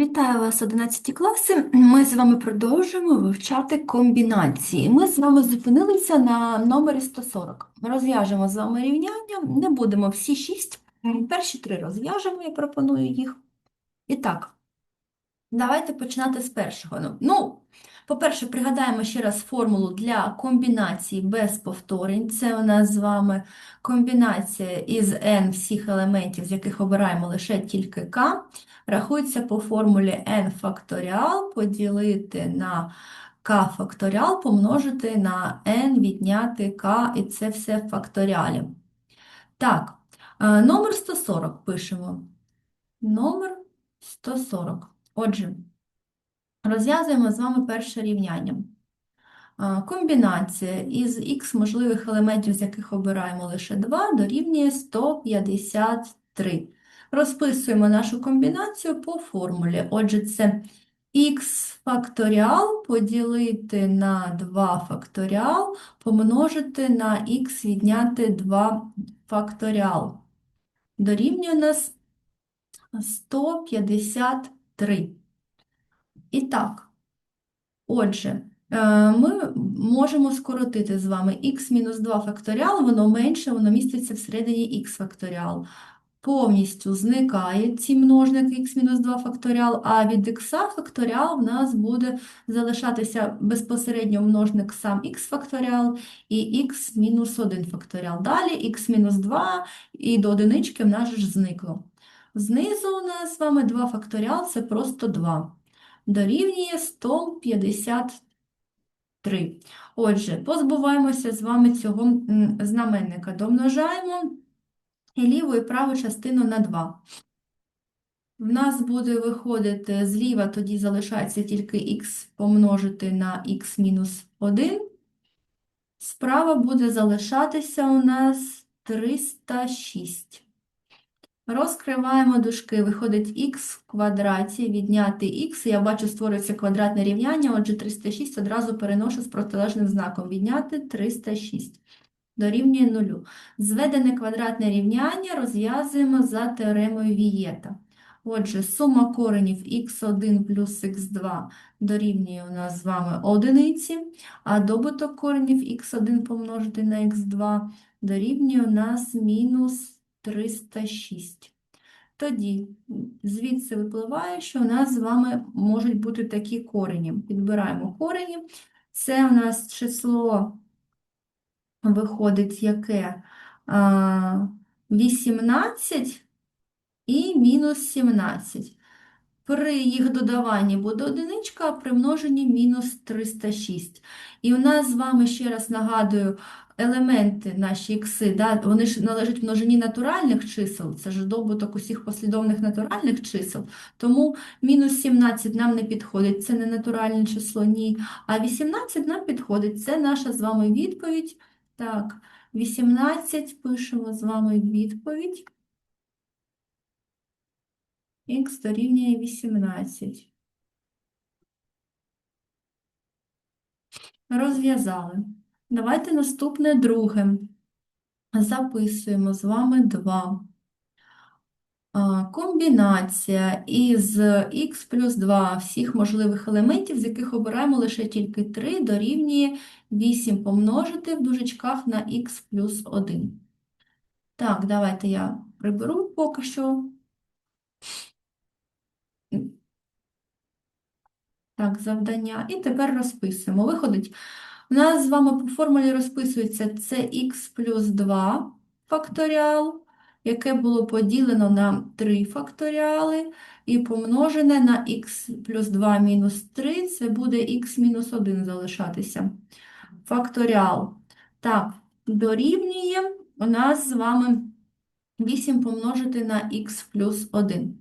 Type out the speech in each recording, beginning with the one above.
Вітаю вас, 11 класи. Ми з вами продовжуємо вивчати комбінації. Ми з вами зупинилися на номері 140. Розв'яжемо з вами рівняння, не будемо всі шість. Перші три розв'яжемо, я пропоную їх. І так, давайте починати з першого. Ну, по-перше, пригадаємо ще раз формулу для комбінації без повторень. Це у нас з вами комбінація із n всіх елементів, з яких обираємо лише тільки k. Рахується по формулі n факторіал поділити на k факторіал, помножити на n відняти k, і це все в факторіалі. Так, е, номер 140 пишемо. Номер 140. Отже, розв'язуємо з вами перше рівняння. Комбінація із х можливих елементів, з яких обираємо лише 2, дорівнює 153. Розписуємо нашу комбінацію по формулі. Отже, це х факторіал поділити на 2 факторіал, помножити на х відняти 2 факторіал. Дорівнює нас 153. І так, отже, е, ми можемо скоротити з вами х мінус 2 факторіал, воно менше, воно міститься всередині х факторіал. Повністю зникає ці множники х мінус 2 факторіал, а від х факторіал в нас буде залишатися безпосередньо множник сам х факторіал і х мінус 1 факторіал. Далі х мінус 2 і до одинички в нас ж зникло. Знизу у нас з вами 2 факторіал, це просто 2. Дорівнює 153. Отже, позбуваємося з вами цього знаменника. Домножаємо і ліву і праву частину на 2. В нас буде виходити зліва, тоді залишається тільки х помножити на х мінус 1. Справа буде залишатися у нас 306. Розкриваємо дужки, виходить х в квадраті, відняти х. Я бачу, створюється квадратне рівняння, отже 306 одразу переношу з протилежним знаком. Відняти 306. Дорівнює 0. Зведене квадратне рівняння розв'язуємо за теоремою Вієта. Отже, сума коренів х1 плюс х2 дорівнює у нас з вами одиниці, а добуток коренів х1 помножити на х2 дорівнює у нас мінус 306. Тоді звідси випливає, що у нас з вами можуть бути такі корені. Підбираємо корені. Це у нас число виходить яке? 18 і мінус 17. При їх додаванні буде одиничка, а при множенні мінус 306. І у нас з вами, ще раз нагадую, елементи наші ікси, да, вони ж належать множині натуральних чисел, це ж добуток усіх послідовних натуральних чисел. Тому мінус 17 нам не підходить, це не натуральне число, ні. А 18 нам підходить, це наша з вами відповідь. Так, 18 пишемо з вами відповідь. Х дорівнює 18. Розв'язали. Давайте наступне друге. Записуємо з вами 2. А, Комбінація із х плюс 2 всіх можливих елементів, з яких обираємо лише тільки 3, дорівнює 8 помножити в дужечках на х плюс 1. Так, давайте я приберу поки що. Так, завдання. І тепер розписуємо. Виходить, у нас з вами по формулі розписується це х плюс 2 факторіал, яке було поділено на 3 факторіали, і помножене на х плюс 2 мінус 3, це буде х мінус 1 залишатися. Факторіал. Так, дорівнює у нас з вами 8 помножити на х плюс 1.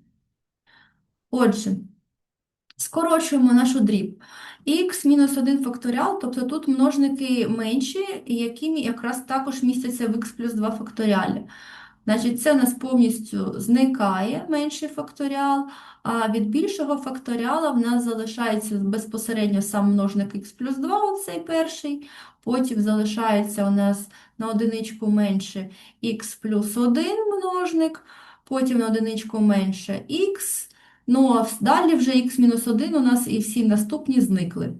Отже, Скорочуємо нашу дріб. Х мінус 1 факторіал, тобто тут множники менші, які якраз також містяться в х плюс 2 факторіалі. Значить, це у нас повністю зникає менший факторіал, а від більшого факторіала в нас залишається безпосередньо сам множник х плюс 2, оцей перший. Потім залишається у нас на одиничку менше х плюс 1 множник, потім на одиничку менше х, Ну, а далі вже х-1 у нас і всі наступні зникли.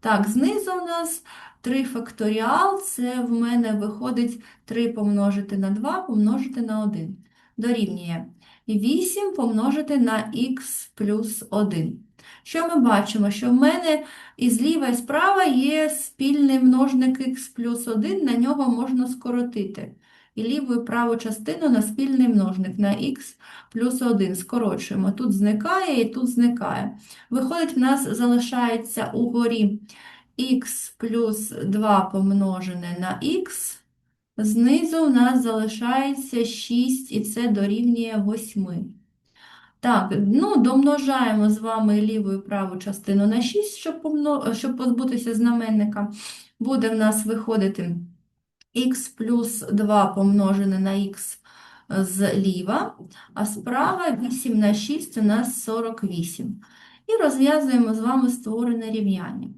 Так, знизу у нас 3 факторіал, це в мене виходить 3 помножити на 2 помножити на 1. Дорівнює 8 помножити на х плюс 1. Що ми бачимо? Що в мене і зліва, і справа є спільний множник х плюс 1, на нього можна скоротити. І ліву праву частину на спільний множник на х плюс 1 скорочуємо. Тут зникає і тут зникає. Виходить, в нас залишається угорі х плюс 2 помножене на х, знизу у нас залишається 6, і це дорівнює 8. Так, ну, домножаємо з вами ліву і праву частину на 6, щоб, щоб позбутися знаменника. Буде в нас виходити х плюс 2 помножене на х зліва, а справа 8 на 6 у нас 48. І розв'язуємо з вами створене рівняння.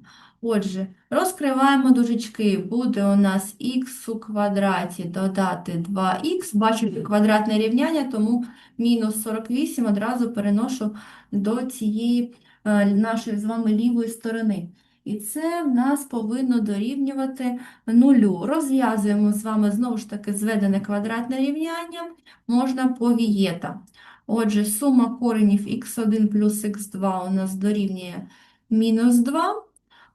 Отже, розкриваємо дужечки, буде у нас х у квадраті додати 2х, бачу квадратне рівняння, тому мінус 48 одразу переношу до цієї е, нашої з вами лівої сторони. І це в нас повинно дорівнювати нулю. Розв'язуємо з вами знову ж таки зведене квадратне рівняння, можна по вієта. Отже, сума коренів х1 плюс х2 у нас дорівнює мінус 2,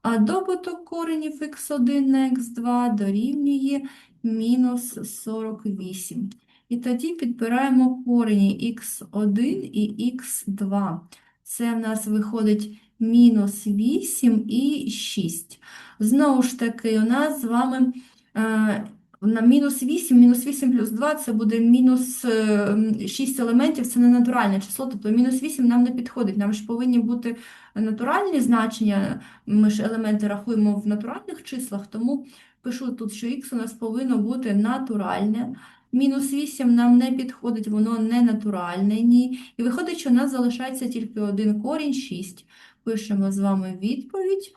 а добуток коренів х1 на х2 дорівнює мінус 48. І тоді підбираємо корені х1 і х2. Це в нас виходить мінус 8 і 6. Знову ж таки, у нас з вами е, на мінус 8, мінус 8 плюс 2 це буде мінус е, 6 елементів, це не натуральне число, тобто мінус 8 нам не підходить. Нам ж повинні бути натуральні значення, ми ж елементи рахуємо в натуральних числах, тому пишу тут, що х у нас повинно бути натуральне. Мінус 8 нам не підходить, воно не натуральне, ні. І виходить, що у нас залишається тільки один корінь 6. Пишемо з вами відповідь.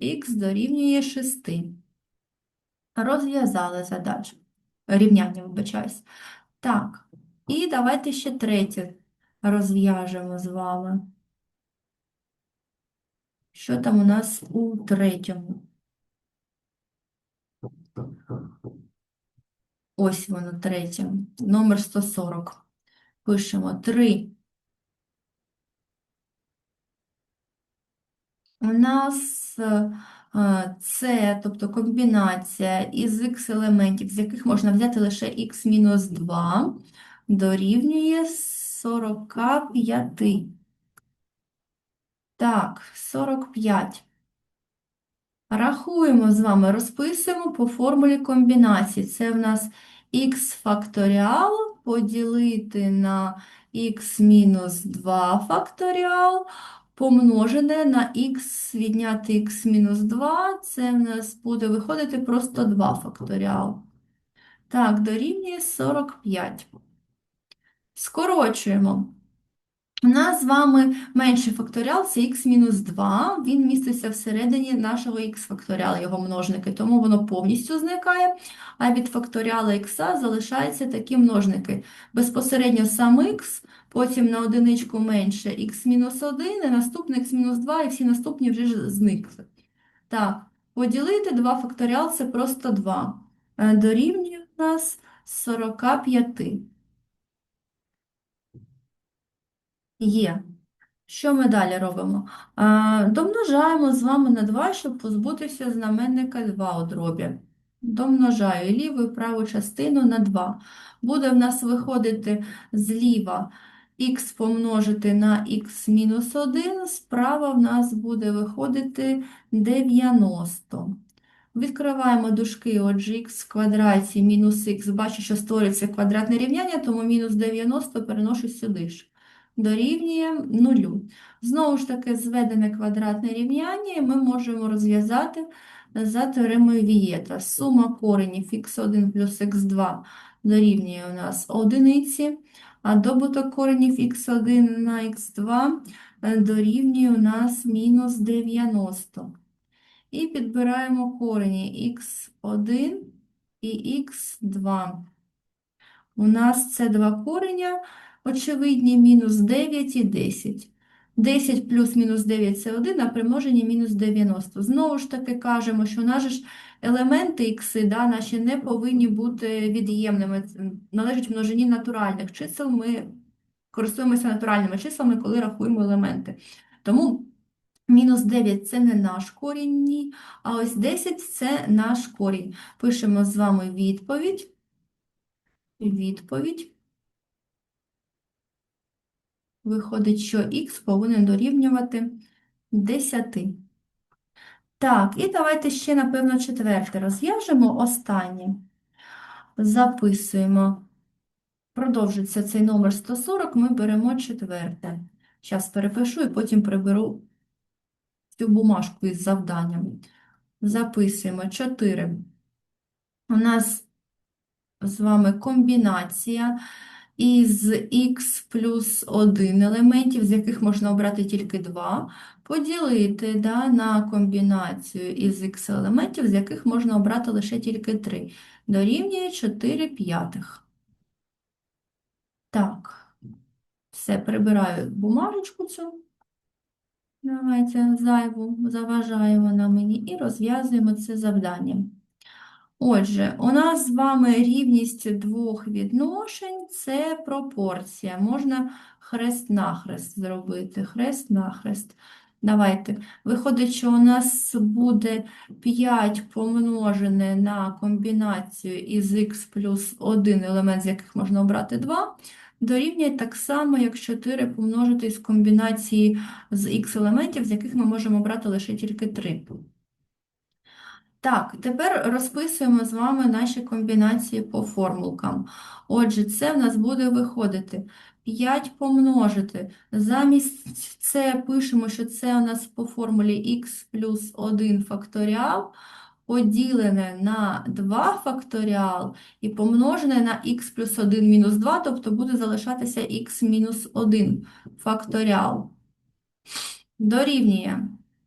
Х дорівнює 6. Розв'язали задачу. Рівняння, вибачаюсь. Так, і давайте ще третє розв'яжемо з вами. Що там у нас у третьому? Ось воно третє, номер 140. Пишемо 3. У нас е, е, це, тобто комбінація із х елементів, з яких можна взяти лише х-2, дорівнює 45. Так, 45. Рахуємо з вами, розписуємо по формулі комбінації. Це в нас х факторіал поділити на х-2 факторіал помножене на х відняти х-2, це в нас буде виходити просто 2 факторіал. Так, дорівнює 45. Скорочуємо. У нас з вами менший факторіал це х-2, він міститься всередині нашого х факторіала, його множники, тому воно повністю зникає, а від факторіала х залишаються такі множники. Безпосередньо сам х, потім на одиничку менше х-1, і наступне х-2, і всі наступні вже зникли. Так, поділити 2 факторіал це просто 2. Е, Дорівнює у нас 45. Є. Що ми далі робимо? Домножаємо з вами на 2, щоб позбутися знаменника 2 у дробі. Домножаю ліву і праву частину на 2. Буде в нас виходити зліва х помножити на х мінус 1, справа в нас буде виходити 90. Відкриваємо дужки, отже, х в квадраті мінус х. Бачу, що створюється квадратне рівняння, тому мінус 90 переношу сюди ж дорівнює нулю. Знову ж таки, зведене квадратне рівняння ми можемо розв'язати за теоремою Вієта. Сума коренів х1 плюс х2 дорівнює у нас одиниці, а добуток коренів х1 на х2 дорівнює у нас мінус 90. І підбираємо корені х1 і х2. У нас це два кореня. Очевидні мінус 9 і 10. 10 плюс мінус 9 це 1, а при множенні мінус 90. Знову ж таки кажемо, що наші ж елементи ікси, да, наші не повинні бути від'ємними. Це Належать множині натуральних чисел. Ми користуємося натуральними числами, коли рахуємо елементи. Тому мінус 9 це не наш корінь, ні, а ось 10 це наш корінь. Пишемо з вами відповідь. Відповідь. Виходить, що х повинен дорівнювати 10. Так, і давайте ще, напевно, четверте розв'яжемо останнє. Записуємо. Продовжується цей номер 140, ми беремо четверте. Зараз перепишу і потім приберу цю бумажку із завданням. Записуємо 4. У нас з вами комбінація із х плюс 1 елементів, з яких можна обрати тільки 2, поділити да, на комбінацію із х елементів, з яких можна обрати лише тільки 3. Дорівнює 4 п'ятих. Так, все, прибираю бумажечку цю. Давайте зайву, заважає вона мені, і розв'язуємо це завдання. Отже, у нас з вами рівність двох відношень – це пропорція. Можна хрест-нахрест зробити. Хрест-нахрест. Давайте. Виходить, що у нас буде 5 помножене на комбінацію із х плюс 1 елемент, з яких можна обрати 2, дорівнює так само, як 4 помножити з комбінації з х елементів, з яких ми можемо обрати лише тільки 3. Так, тепер розписуємо з вами наші комбінації по формулкам. Отже, це в нас буде виходити 5 помножити. Замість це пишемо, що це у нас по формулі х плюс 1 факторіал, поділене на 2 факторіал і помножене на х плюс 1 мінус 2, тобто буде залишатися х мінус 1 факторіал. Дорівнює.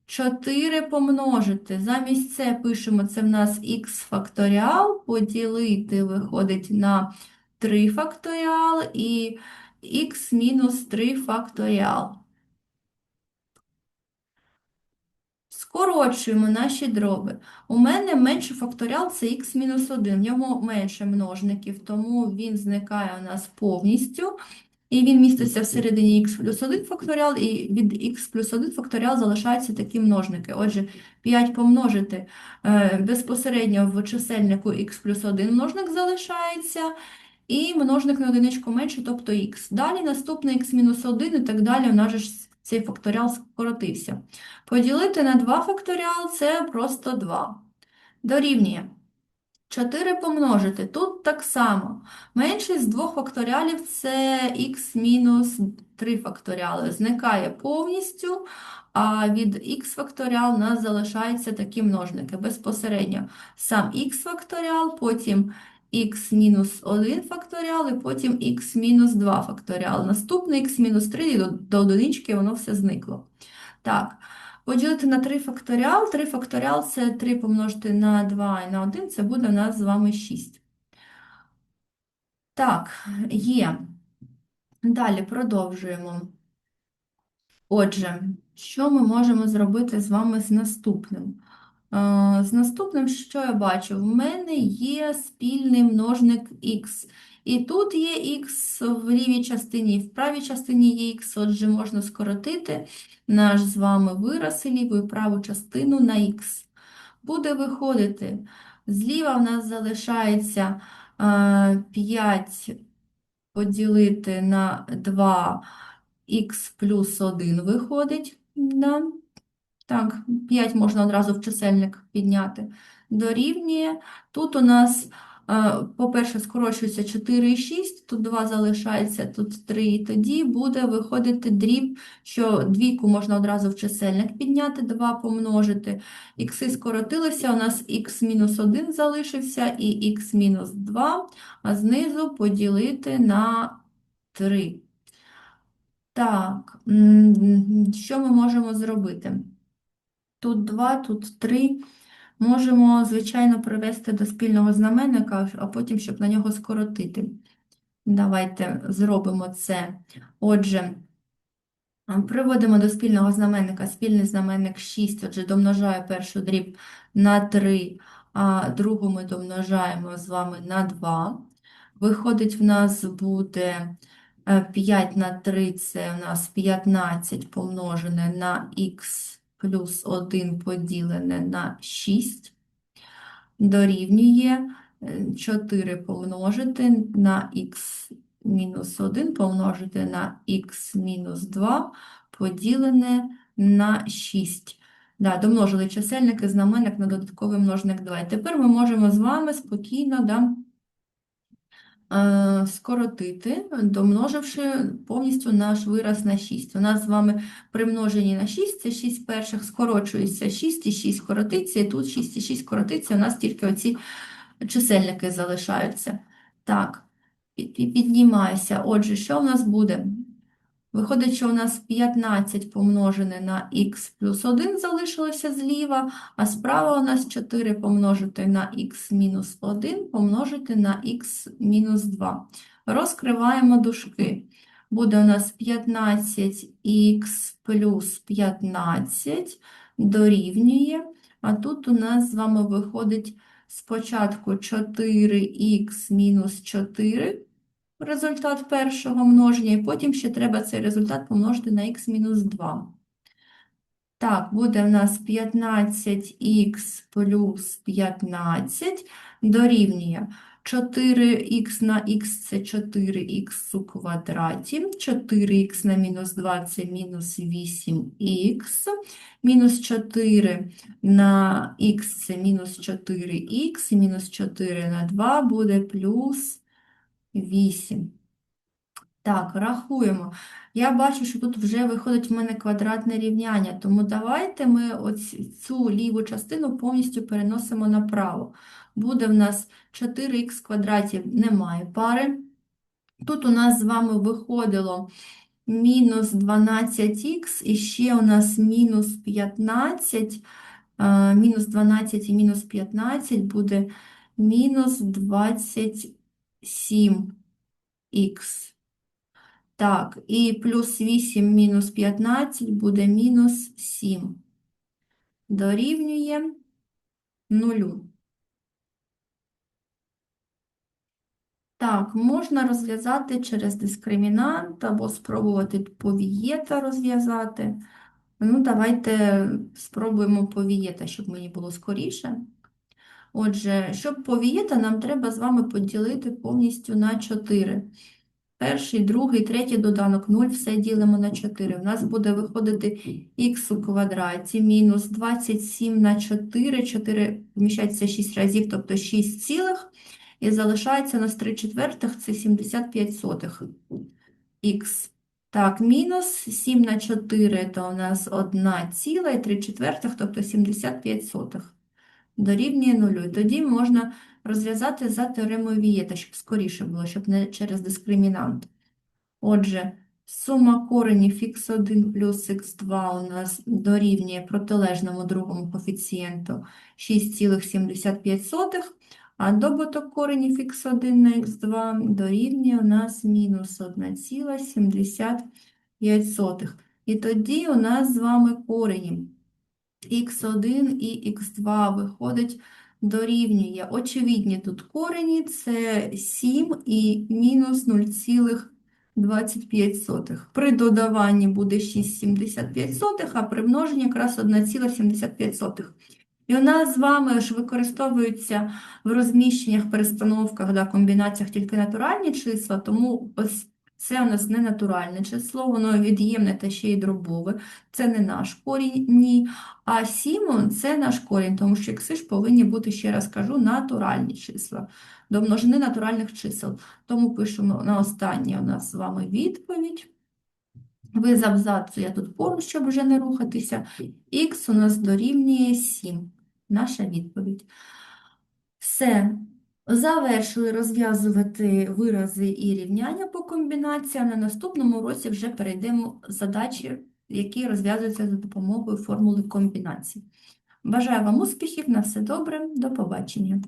4 помножити. Замість це пишемо, це в нас х факторіал, поділити виходить на 3 факторіал і х мінус 3 факторіал. Скорочуємо наші дроби. У мене менший факторіал це х мінус 1, в нього менше множників, тому він зникає у нас повністю. І він міститься всередині х плюс 1 факторіал, і від х плюс 1 факторіал залишаються такі множники. Отже, 5 помножити е, безпосередньо в чисельнику х плюс 1 множник залишається, і множник на одиничку менше, тобто х. Далі наступний х мінус 1 і так далі, у нас же цей факторіал скоротився. Поділити на 2 факторіал – це просто 2. Дорівнює. 4 помножити. Тут так само. Меншість з двох факторіалів це х мінус 3 факторіали. Зникає повністю, а від х факторіал у нас залишаються такі множники. Безпосередньо сам х факторіал, потім х мінус 1 факторіал, і потім х мінус 2 факторіал. Наступний х мінус 3 і до одинички воно все зникло. Так. Поділити на 3 факторіал. 3 факторіал – це 3 помножити на 2 і на 1, це буде у нас з вами 6. Так, є. Далі продовжуємо. Отже, що ми можемо зробити з вами з наступним? Е, З наступним, що я бачу? В мене є спільний множник х. І тут є х в лівій частині, і в правій частині є х, отже, можна скоротити наш з вами вираз і ліву і праву частину на х. Буде виходити, зліва в нас залишається е, 5 поділити на 2 х плюс 1 виходить. Да? Так, 5 можна одразу в чисельник підняти. Дорівнює. Тут у нас, по-перше, скорочується 4 і 6, тут 2 залишається, тут 3, і тоді буде виходити дріб, що двійку можна одразу в чисельник підняти, 2 помножити. Ікси скоротилися, у нас х мінус 1 залишився і х мінус 2, а знизу поділити на 3. Так, що ми можемо зробити? Тут 2, тут 3. Можемо, звичайно, привести до спільного знаменника, а потім, щоб на нього скоротити. Давайте зробимо це. Отже, Приводимо до спільного знаменника. Спільний знаменник 6, отже, домножаю першу дріб на 3, а другу ми домножаємо з вами на 2. Виходить, в нас буде е, 5 на 3, це у нас 15 помножене на х плюс 1 поділене на 6. Дорівнює е, 4 помножити на х мінус 1 помножити на х мінус 2 поділене на 6. Да, домножили чисельник і знаменник на додатковий множник 2. І тепер ми можемо з вами спокійно да, е, скоротити, домноживши повністю наш вираз на 6. У нас з вами при множенні на 6, це 6 перших скорочується 6 і 6 скоротиться, і тут 6 і 6 скоротиться, у нас тільки оці чисельники залишаються. Так, піднімайся. під- Отже, що в нас буде? Виходить, що у нас 15 помножене на х плюс 1 залишилося зліва, а справа у нас 4 помножити на х мінус 1 помножити на х мінус 2. Розкриваємо дужки. Буде у нас 15х плюс 15 дорівнює, а тут у нас з вами виходить спочатку 4х мінус 4, результат першого множення, і потім ще треба цей результат помножити на х мінус 2. Так, буде в нас 15х плюс 15 дорівнює. 4х на х це 4х у квадраті, 4х на мінус 2 це мінус 8х, мінус 4 на х це мінус 4х, і мінус 4 на 2 буде плюс 8. Так, рахуємо. Я бачу, що тут вже виходить в мене квадратне рівняння, тому давайте ми ось цю ліву частину повністю переносимо направо. Буде в нас 4х квадраті, немає пари. Тут у нас з вами виходило мінус 12х, і ще у нас мінус 15, мінус 12 і мінус 15 буде мінус 27х. Так, і плюс 8 мінус 15 буде мінус 7. Дорівнює 0. Так, можна розв'язати через дискримінант або спробувати повієта розв'язати. Ну, давайте спробуємо повієта, щоб мені було скоріше. Отже, щоб повієта, нам треба з вами поділити повністю на 4. Перший, другий, третій доданок 0, все ділимо на 4. У нас буде виходити х у квадраті мінус 27 на 4, 4 вміщається 6 разів, тобто 6 цілих, і залишається у нас 3 четвертих, це 75 сотих х. Так, мінус 7 на 4, то у нас 1 ціла і 3 четвертих, тобто 75 сотих. Дорівнює 0. І тоді можна розв'язати за теоремою Вієта, щоб скоріше було, щоб не через дискримінант. Отже, сума коренів х1 плюс х2 у нас дорівнює протилежному другому коефіцієнту 6,75, а добуток коренів х1 на х2 дорівнює у нас мінус 1,75. І тоді у нас з вами корені х1 і х2 виходить дорівнює. Очевидні тут корені це 7 і мінус 0,25. При додаванні буде 6,75, а при множенні якраз 1,75. І у нас з вами ж використовуються в розміщеннях, перестановках, да, комбінаціях тільки натуральні числа, тому ось це у нас не натуральне число, воно від'ємне та ще й дробове. Це не наш корінь, ні. А 7 – це наш корінь, тому що ікси повинні бути, ще раз кажу, натуральні числа, до множини натуральних чисел. Тому пишемо на останнє у нас з вами відповідь. Ви з абзацу я тут поруч, щоб вже не рухатися. Х у нас дорівнює 7. Наша відповідь. Все. Завершили розв'язувати вирази і рівняння по комбінаціям. На наступному уроці вже перейдемо задачі, які розв'язуються за допомогою формули комбінації. Бажаю вам успіхів, на все добре, до побачення.